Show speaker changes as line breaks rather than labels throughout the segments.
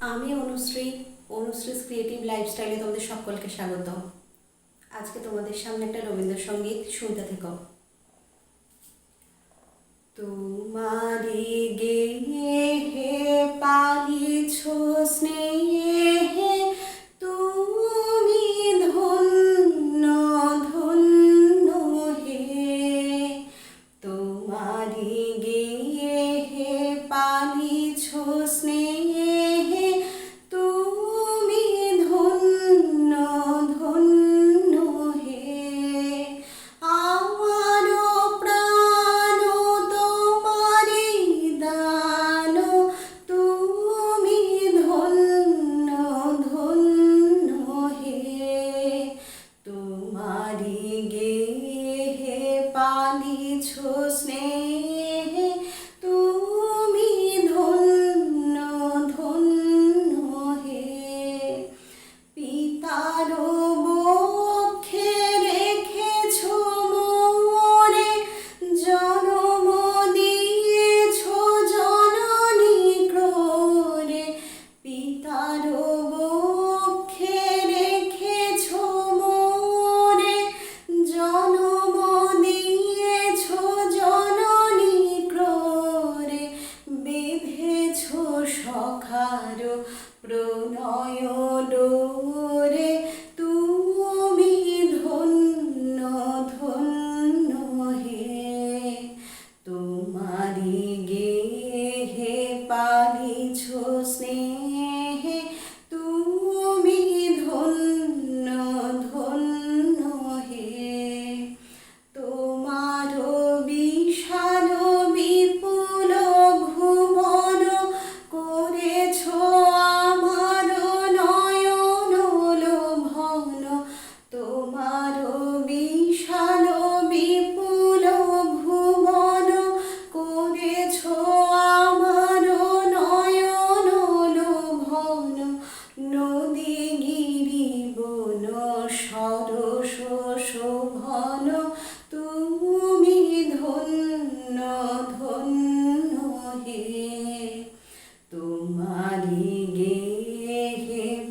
আমি অনুশ্রী, অনুশ্রীস ক্রিয়েটিভ লাইফস্টাইলে তোমাদের সকলকে স্বাগত আজকে তোমাদের সামনে একটা রবীন্দ্রসঙ্গীত শুনতে থেকো। তোমারি গে হে পালিছ স্নেহে হে, তুমি ধন্য ধন্য হে। তোমারি গে হে পালিছ স্নেহে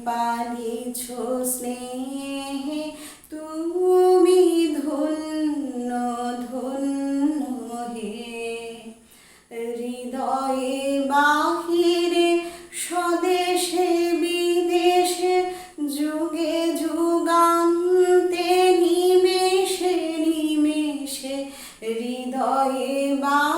পালিছ স্নেহে, তুমি ধন্য ধন্য হে। হৃদয়ে বাহিরে, স্বদেশে, বিদেশে, যুগে যুগান্তে নিমেষে নিমেষে, হৃদয়ে বাহিরে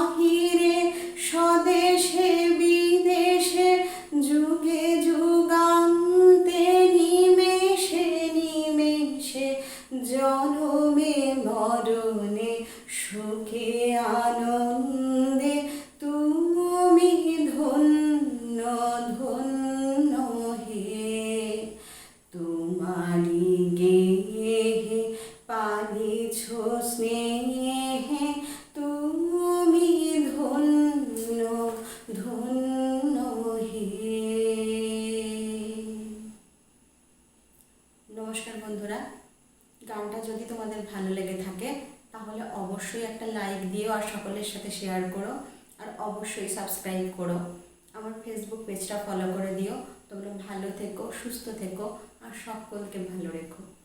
নমস্কার বন্ধুরা, গানটা যদি তোমাদের ভালো লেগে থাকে, তাহলে অবশ্যই একটা লাইক দিও আর সকলের সাথে শেয়ার করো, আর অবশ্যই সাবস্ক্রাইব করো। আমার ফেসবুক পেজটা ফলো করে দিও। তোমরা ভালো থেকো, সুস্থ থেকো, আর সকলকে ভালো রেখো।